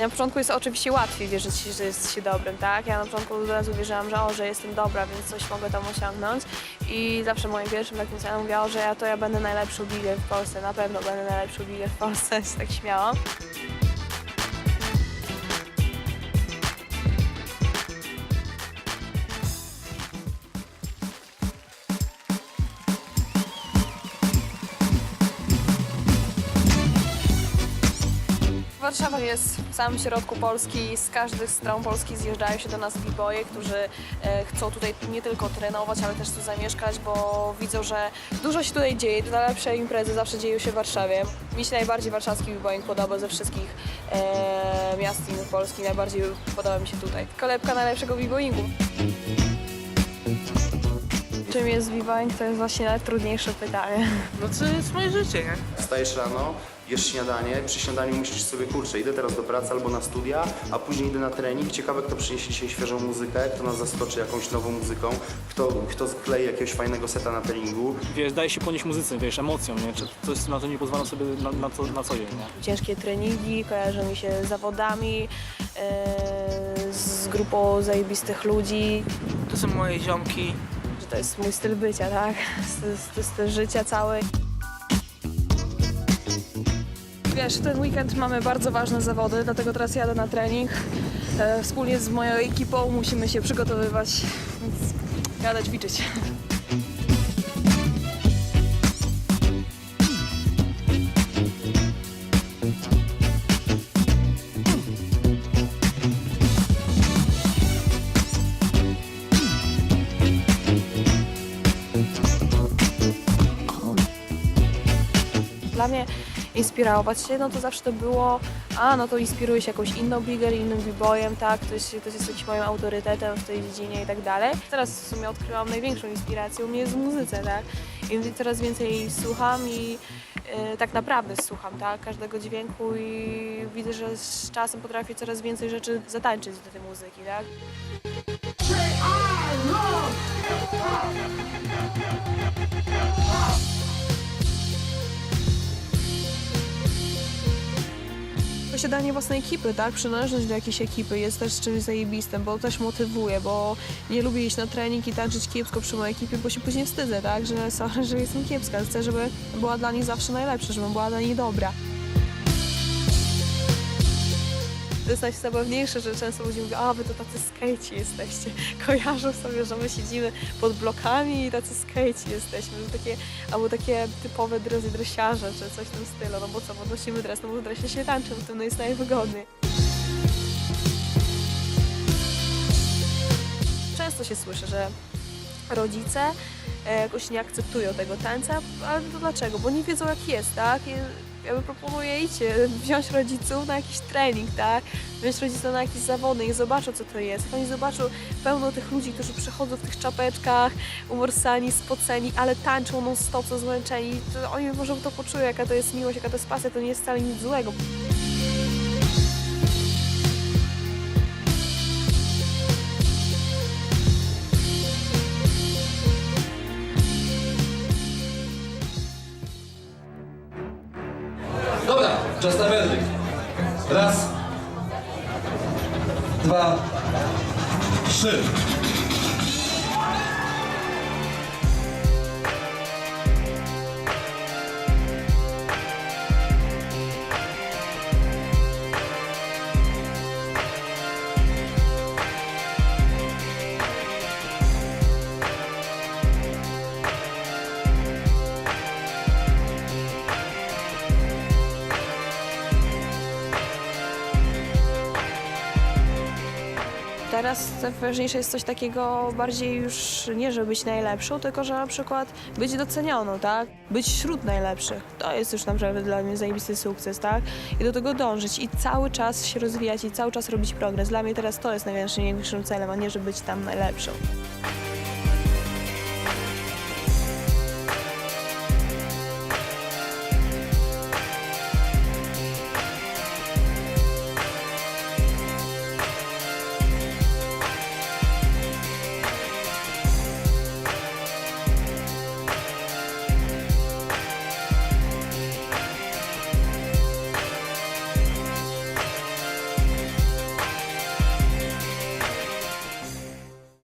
Na początku jest oczywiście łatwiej wierzyć, że jest się dobrym, tak? Ja na początku od razu wierzyłam, że o, że jestem dobra, więc coś mogę tam osiągnąć. I zawsze moim pierwszym takim celem mówiła, że ja to ja będę najlepszą bigger w Polsce, na pewno będę najlepszą bigger w Polsce, tak śmiałam. Warszawa jest w samym środku Polski. Z każdych stron Polski zjeżdżają się do nas b-boye, którzy e, chcą tutaj nie tylko trenować, ale też tu zamieszkać, bo widzą, że dużo się tutaj dzieje. Te najlepsze imprezy zawsze dzieją się w Warszawie. Mi się najbardziej warszawski b-boying podoba ze wszystkich e, miast innych Polski. Najbardziej podoba mi się tutaj. Kolebka najlepszego b-boyingu. Czym jest b-boying? To jest właśnie najtrudniejsze pytanie. No to jest moje życie, nie? Wstajesz rano, jesz śniadanie, przy śniadaniu myślisz sobie, kurczę, idę teraz do pracy albo na studia, a później idę na trening. Ciekawe, kto przyniesie dzisiaj świeżą muzykę, kto nas zaskoczy jakąś nową muzyką, kto, kto klei jakiegoś fajnego seta na treningu. wiesz, daje się ponieść muzyce, wiesz, emocją, nie? Czy coś na to nie pozwala sobie na, na, co, na co dzień, nie? ciężkie treningi, kojarzą mi się z zawodami, e, z grupą zajebistych ludzi, To są moje ziomki. że to jest mój styl bycia, tak? To jest, to jest styl życia cały. Wiesz, ten weekend mamy bardzo ważne zawody, dlatego teraz jadę na trening. E, wspólnie z moją ekipą musimy się przygotowywać, więc jadę ćwiczyć. Dla mnie inspirować się, no to zawsze to było, a no to inspiruję się jakąś inną bigger, innym b-boyem, tak, ktoś, ktoś jest jakimś moim autorytetem w tej dziedzinie i tak dalej. Teraz w sumie odkryłam największą inspirację u mnie jest w muzyce, tak, i coraz więcej słucham i e, tak naprawdę słucham, tak, każdego dźwięku i widzę, że z czasem potrafię coraz więcej rzeczy zatańczyć do tej muzyki, tak. Posiadanie własnej ekipy, tak? Przynależność do jakiejś ekipy jest też czymś zajebistym, bo też motywuje, bo nie lubię iść na trening i tańczyć kiepsko przy mojej ekipie, bo się później wstydzę, tak? Że sorry, że jestem kiepska. Chcę, żeby była dla nich zawsze najlepsza, żeby była dla nich dobra. To jest najzabawniejsze, że często ludzie mówią, a wy to tacy skejci jesteście. Kojarzą sobie, że my siedzimy pod blokami i tacy skejci jesteśmy. Że takie, albo takie typowe dresy dresiarze, czy coś w tym stylu. No bo co, bo nosimy dres, no bo w dresie się tańczy, w tym no jest najwygodniej. Często się słyszy, że rodzice e, jakoś nie akceptują tego tańca, ale to dlaczego? Bo nie wiedzą jak jest, tak? Ja bym proponuję idźcie, wziąć rodziców na jakiś trening, tak? Wziąć rodziców na jakieś zawody i zobaczą co to jest. Oni zobaczą pełno tych ludzi, którzy przychodzą w tych czapeczkach, umorsani, spoceni, ale tańczą non stop, są zmęczeni. To oni może to poczują, jaka to jest miłość, jaka to jest pasja, to nie jest wcale nic złego. Czas na werdykt. Raz, dwa, trzy. Teraz ważniejsze jest coś takiego bardziej już nie, żeby być najlepszą, tylko że na przykład być docenioną, tak? Być wśród najlepszych. To jest już naprawdę dla mnie zajebisty sukces, tak? I do tego dążyć i cały czas się rozwijać i cały czas robić progres. Dla mnie teraz to jest największym, celem, a nie, żeby być tam najlepszą.